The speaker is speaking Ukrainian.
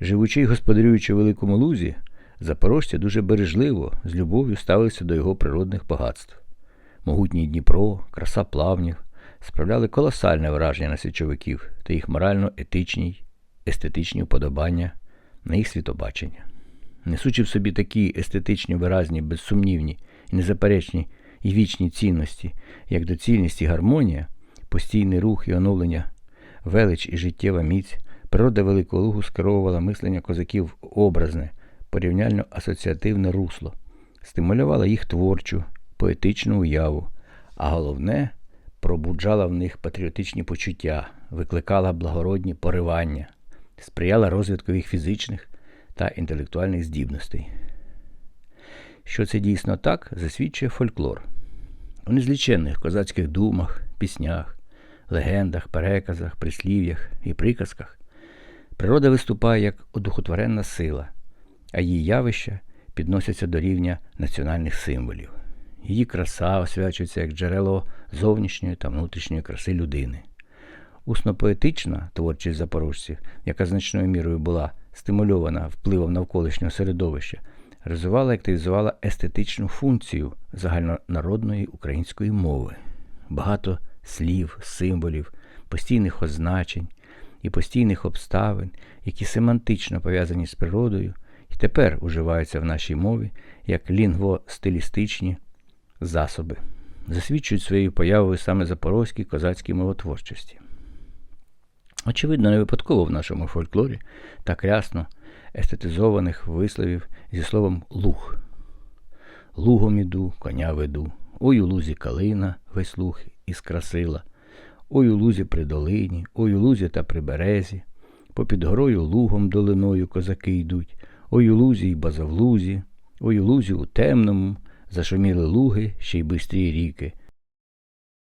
Живучи й господарюючи у Великому Лузі, запорожці дуже бережливо, з любов'ю ставилися до його природних багатств. Могутній Дніпро, краса плавнів справляли колосальне враження на січовиків та їх морально-етичні, естетичні вподобання на їх світобачення. Несучи в собі такі естетичні, виразні, безсумнівні і незаперечні і вічні цінності, як доцільність і гармонія, постійний рух і оновлення, велич і життєва міць, природа Великого Лугу скеровувала мислення козаків образне, порівняльно асоціативне русло, стимулювала їх творчу, поетичну уяву, а головне пробуджала в них патріотичні почуття, викликала благородні поривання, сприяла розвитку їх фізичних та інтелектуальних здібностей. Що це дійсно так, засвідчує фольклор. У незліченних козацьких думах, піснях, легендах, переказах, прислів'ях і приказках природа виступає як одухотворенна сила, а її явища підносяться до рівня національних символів. Її краса освячується як джерело зовнішньої та внутрішньої краси людини. Усно-поетична творчість запорожців, яка значною мірою була стимульована впливом навколишнього середовища, розвивала і активізувала естетичну функцію загальнонародної української мови. Багато слів, символів, постійних означень і постійних обставин, які семантично пов'язані з природою, і тепер уживаються в нашій мові як лінгвостилістичні засоби, засвідчують своєю появою саме запорозькій козацькій мовотворчості. Очевидно, не випадково в нашому фольклорі так рясно естетизованих висловів зі словом луг. Лугом іду, коня веду, ой у лузі калина весь луг із красила, ой у лузі при долині, ой у лузі та при березі, попід горою лугом долиною козаки йдуть, ой у лузі й базавлузі, ой у лузі у темному, зашуміли луги, ще й бистрі ріки,